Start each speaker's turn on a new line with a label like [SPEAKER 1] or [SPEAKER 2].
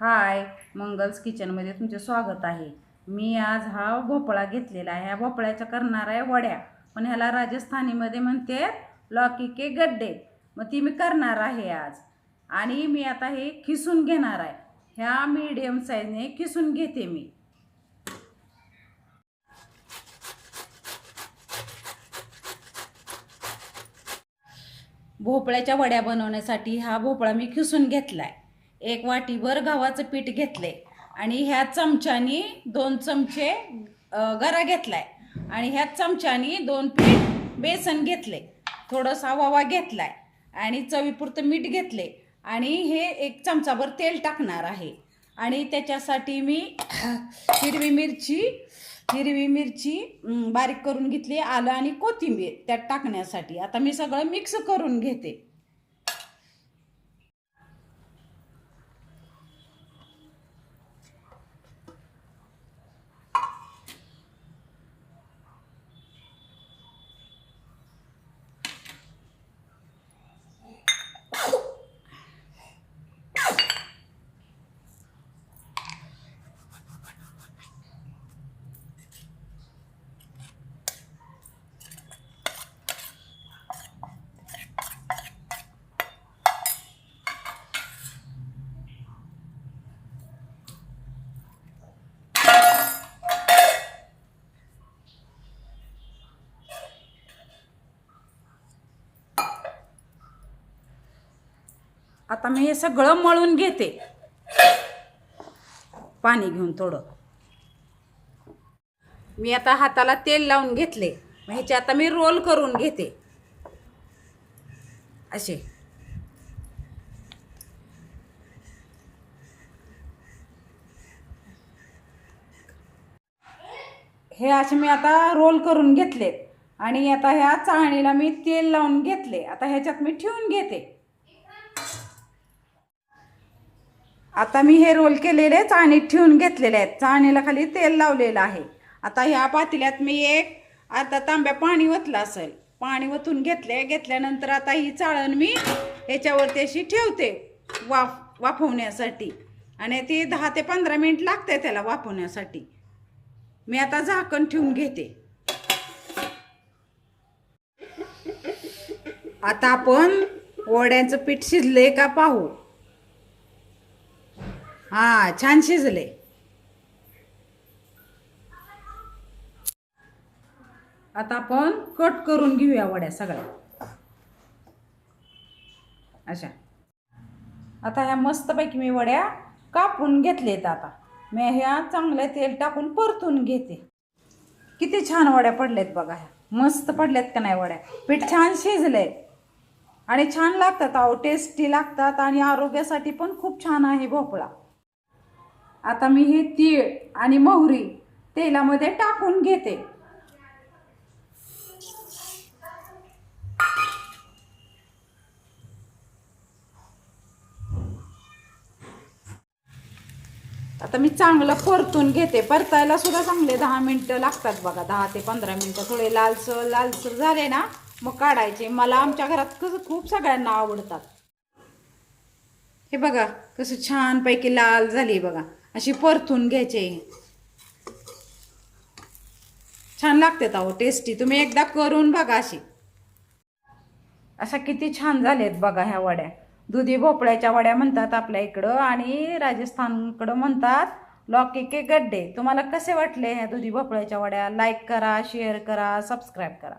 [SPEAKER 1] हाय मंगल्स किचनमध्ये तुमचे स्वागत आहे. मी आज हा भोपळा घेतलेला आहे. ह्या भोपळ्याच्या करणार आहे वड्या. पण ह्याला राजस्थानीमध्ये म्हणते लॉकी के गड्डे. मग ती मी करणार आहे आज. आणि मी आता हे खिसून घेणार आहे. ह्या मीडियम साईजने खिसून घेते मी. भोपळ्याच्या वड्या बनवण्यासाठी हा भोपळा मी खिसून घेतला आहे एक वाटीभर गव्हाचं पीठ घेतले आणि ह्या चमच्यानी दोन चमचे गरा घेतलाय. आणि ह्या चमच्यानी दोन पीठ बेसन घेतले थोडासा वावा घेतलाय. आणि चवीपुरतं मीठ घेतले आणि हे एक चमचाभर तेल टाकणार आहे. आणि त्याच्यासाठी मी हिरवी मिरची हिरवी मिरची बारीक करून घेतली आलं आणि कोथिंबीर त्यात टाकण्यासाठी. आता मी सगळं मिक्स करून घेते. आता मी हे सगळं मळून घेते. पाणी घेऊन थोडं. मी आता हाताला तेल लावून घेतले. मग ह्याचे आता मी रोल करून घेते. असे. हे असे मी आता रोल करून घेतले आणि आता ह्या चाळणीला मी तेल लावून घेतले. आता ह्याच्यात मी ठेवून घेते. आता मी हे रोल केलेले चाळणीत ठेवून घेतलेले आहेत. चाळणीला खाली तेल लावलेलं आहे. आता ह्या पातेल्यात मी एक आता तांब्या पाणी ओतलं असेल. पाणी ओतून घेतले घेतल्यानंतर आता ही चाळण मी याच्यावरती अशी ठेवते वाफ वाफवण्यासाठी. आणि ती दहा ते पंधरा मिनिट लागते त्याला वाफवण्यासाठी. मी आता झाकण ठेवून घेते. आता आपण वड्यांचं पीठ शिजले का पाहू? हा छान शिजले. आता आपण कट करून घेऊया वड्या सगळ्या. अशा. आता ह्या मस्तपैकी मी वड्या कापून घेतलेत आता. मी ह्या चांगल्या तेल टाकून परतून घेते. किती छान वड्या पडल्यात बघा ह्या. मस्त पडल्यात का नाही वड्या? पीठ छान शिजलंय. आणि छान लागतात अहो टेस्टी लागतात आणि आरोग्यासाठी पण खूप छान आहे भोपळा. आता मी हे तीळ आणि मोहरी तेलामध्ये टाकून घेते. आता मी चांगलं परतून घेते. परतायला सुद्धा चांगले दहा मिनटं लागतात बघा. दहा ते पंधरा मिनटं थोडे लालसर लालसर झाले ना मग काढायचे. मला आमच्या घरात कसं खूप सगळ्यांना आवडतात. हे बघा कसं छानपैकी लाल झाली बघा. अशी परतून घ्यायचे. छान लागतात अहो टेस्टी तुम्ही एकदा करून बघा अशी. अशा किती छान झालेत बघा ह्या वड्या. दुधी भोपळ्याच्या वड्या म्हणतात आपल्या इकडं आणि राजस्थानकडं म्हणतात लॉकी के गड्डे. तुम्हाला कसे वाटले ह्या दुधी भोपळ्याच्या वड्या? लाईक करा शेअर करा सबस्क्राईब करा.